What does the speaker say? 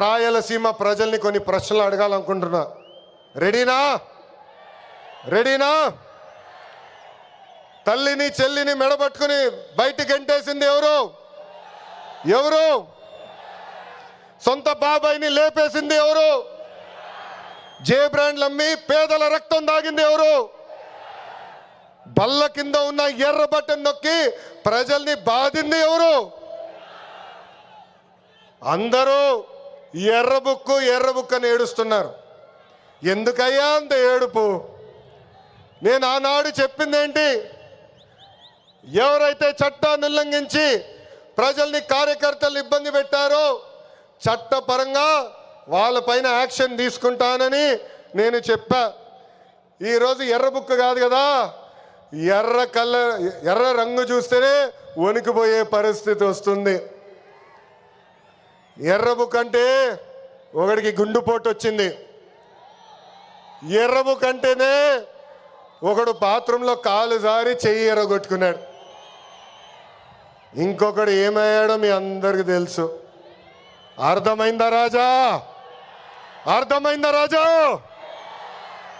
రాయలసీమ ప్రజల్ని కొన్ని ప్రశ్నలు అడగాలనుకుంటున్నా. రెడీనా? రెడీనా? తల్లిని చెల్లిని మెడబట్టుకుని బయటికి ఎంటేసింది ఎవరు? ఎవరు? సొంత బాబాయిని లేపేసింది ఎవరు? జే బ్రాండ్లు అమ్మి పేదల రక్తం దాగింది ఎవరు? బల్ల కింద ఉన్న ఎర్ర బట్టను నొక్కి ప్రజల్ని బాధింది ఎవరు? అందరూ ఎర్రబుక్కు ఎర్రబుక్కు అని ఏడుస్తున్నారు. ఎందుకయ్యా అంత ఏడుపు? నేను ఆనాడు చెప్పింది ఏంటి ఎవరైతే చట్టాన్ని ఉల్లంఘించి ప్రజల్ని కార్యకర్తలు ఇబ్బంది పెట్టారో చట్టపరంగా వాళ్ళపైన యాక్షన్ తీసుకుంటానని నేను చెప్పా. ఈరోజు ఎర్ర బుక్ కాదు కదా ఎర్ర కలర్ ఎర్ర రంగు చూస్తేనే వణికిపోయే పరిస్థితి వస్తుంది. ఎర్రబుక్ అంటే ఒకడికి గుండుపోటు వచ్చింది. ఎర్ర అంటేనే ఒకడు బాత్రూంలో కాలు జారి చెయ్యి ఎర్రగొట్టుకున్నాడు ఇంకొకడు ఏమయ్యాడో మీ అందరికి తెలుసు. అర్థమైందా రాజా? అర్థమైందా రాజా?